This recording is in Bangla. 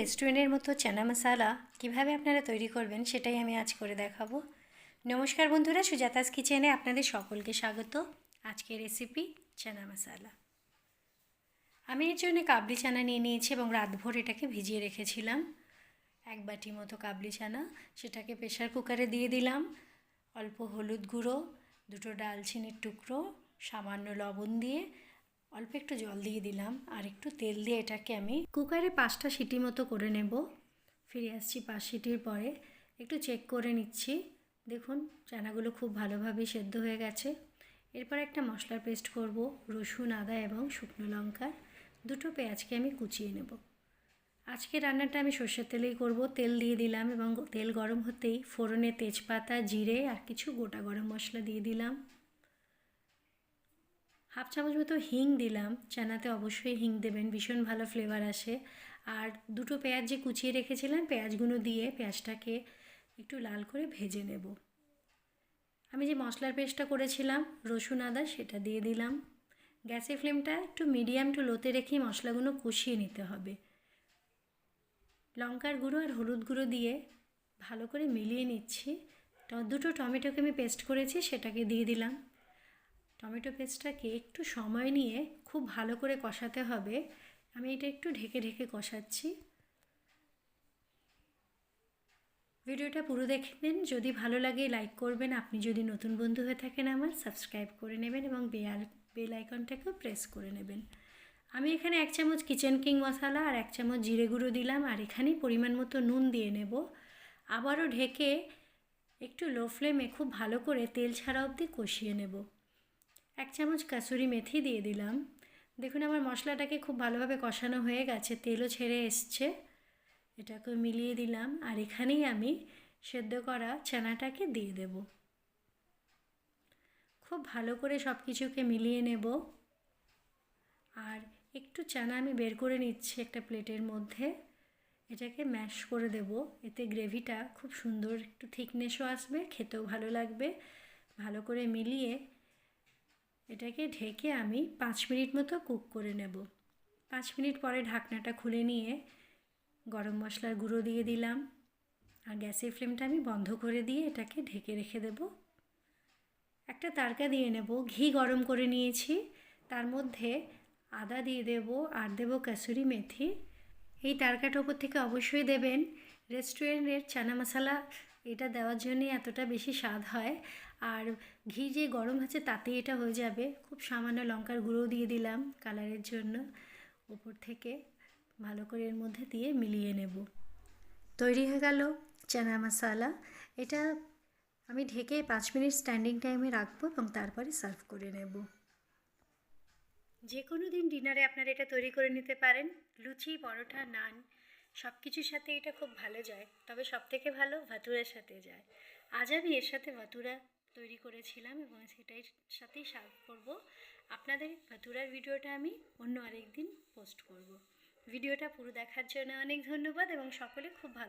রেস্টুরেন্টের মতো চানা মশালা কীভাবে আপনারা তৈরি করবেন সেটাই আমি আজ করে দেখাবো। নমস্কার বন্ধুরা, সুজাতাস কিচেনে আপনাদের সকলকে স্বাগত। আজকের রেসিপি চানা মশালা। আমি এর জন্য কাবলি চানা নিয়ে নিয়েছি এবং রাতভর এটাকে ভিজিয়ে রেখেছিলাম। এক বাটি মতো কাবলি চানা, সেটাকে প্রেশার কুকারে দিয়ে দিলাম। অল্প হলুদ গুঁড়ো, দুটো ডালচিনির টুকরো, সামান্য লবণ দিয়ে অল্প একটু জল দিয়ে দিলাম আর একটু তেল দিয়ে এটাকে আমি কুকারে পাঁচটা সিটি মতো করে নেব। ফিরে আসছি পাঁচ সিটির পরে। একটু চেক করে নিচ্ছি। দেখুন, চানাগুলো খুব ভালোভাবে সেদ্ধ হয়ে গেছে। এরপর একটা মশলার পেস্ট করব, রসুন, আদা এবং শুকনো লঙ্কার দুটো পেঁয়াজকে আমি কুচিয়ে নেব। আজকে রান্নাটা আমি সর্ষের তেলেই করব। তেল দিয়ে দিলাম এবং তেল গরম হতেই ফোড়নে তেজপাতা, জিরে আর কিছু গোটা গরম মশলা দিয়ে দিলাম। হাফ চামচ মতো হিং দিলাম। চানাতে অবশ্যই হিং দেবেন, ভীষণ ভালো ফ্লেভার আসে। আর দুটো পেঁয়াজ যে কুচিয়ে রেখেছিলাম, পেঁয়াজগুলো দিয়ে পেঁয়াজটাকে একটু লাল করে ভেজে নেব। আমি যে মশলার পেস্টটা করেছিলাম, রসুন, আদা, সেটা দিয়ে দিলাম। গ্যাসের ফ্লেমটা একটু মিডিয়াম টু লোতে রেখেই মশলাগুলো কষিয়ে নিতে হবে। লঙ্কার গুঁড়ো আর হলুদ গুঁড়ো দিয়ে ভালো করে মিলিয়ে নিচ্ছি। দুটো টমেটোকে আমি পেস্ট করেছি, সেটাকে দিয়ে দিলাম। টমেটো পেস্টটাকে একটু সময় নিয়ে খুব ভালো করে কষাতে হবে। আমি এটা একটু ঢেকে ঢেকে কষাচ্ছি। ভিডিওটা পুরো দেখবেন যদি ভালো লাগে লাইক করবেন। আপনি যদি নতুন বন্ধু হয়ে থাকেন আমার, সাবস্ক্রাইব করে নেবেন এবং বেল বেল আইকনটাকেও প্রেস করে নেবেন। আমি এখানে এক চামচ কিচেন কিং মশলা আর এক চামচ জিরে গুঁড়ো দিলাম আর এখানেই পরিমাণ মতো নুন দিয়ে নেব। আবারও ঢেকে একটু লো ফ্লেমে খুব ভালো করে তেল ছাড়া অবধি কষিয়ে নেব। এক চামচ কাসুরি মেথি দিয়ে দিলাম। দেখুন, আমার মশলাটাকে খুব ভালোভাবে কষানো হয়ে গেছে, তেলও ছেড়ে এসছে। এটাকে মিলিয়ে দিলাম, আর এখানেই আমি সেদ্ধ করা চানাটাকে দিয়ে দেব। খুব ভালো করে সব কিছুকে মিলিয়ে নেব। আর একটু চানা আমি বের করে নিচ্ছি একটা প্লেটের মধ্যে। এটাকে ম্যাশ করে দেব, এতে গ্রেভিটা খুব সুন্দর, একটু থিকনেসও আসবে, খেতেও ভালো লাগবে। ভালো করে মিলিয়ে এটাকে ঢেকে আমি পাঁচ মিনিট মতো কুক করে নেব। পাঁচ মিনিট পরে ঢাকনাটা খুলে নিয়ে গরম মশলার গুঁড়ো দিয়ে দিলাম। আর গ্যাসের ফ্লেমটা আমি বন্ধ করে দিয়ে এটাকে ঢেকে রেখে দেব। একটা তারকা দিয়ে নেব। ঘি গরম করে নিয়েছি। তার মধ্যে আদা দিয়ে দেব আর দেব কাসুরি মেথি। এই তারকাটা ওপর থেকে অবশ্যই দেবেন। রেস্টুরেন্টের চানা মশলা এটা দেওয়ার জন্যই এতটা বেশি স্বাদ হয়। আর ঘি যে গরম আছে তাতেই এটা হয়ে যাবে। খুব সামান্য লঙ্কার গুঁড়ো দিয়ে দিলাম কালারের জন্য। ওপর থেকে ভালো করে এর মধ্যে দিয়ে মিলিয়ে নেব। তৈরি হয়ে গেল চানা মশালা। এটা আমি ঢেকে পাঁচ মিনিট স্ট্যান্ডিং টাইমে রাখব এবং তারপরে সার্ভ করে নেব। যে কোনো দিন ডিনারে আপনারা এটা তৈরি করে নিতে পারেন। লুচি, পরোটা, নান সব কিছুর সাথে এটা খুব ভালো যায়। তবে সব থেকে ভালো ভাতুরের সাথে যায়। আজ আমি এর সাথে ভাতুরা তৈরি করেছিলাম এবং সেটাই সাথেই সার্ভ করব। আপনাদের ভাতুরার ভিডিওটা আমি অন্য আরেকদিন পোস্ট করব। ভিডিওটা পুরো দেখার জন্য অনেক ধন্যবাদ এবং সকলে খুব ভালো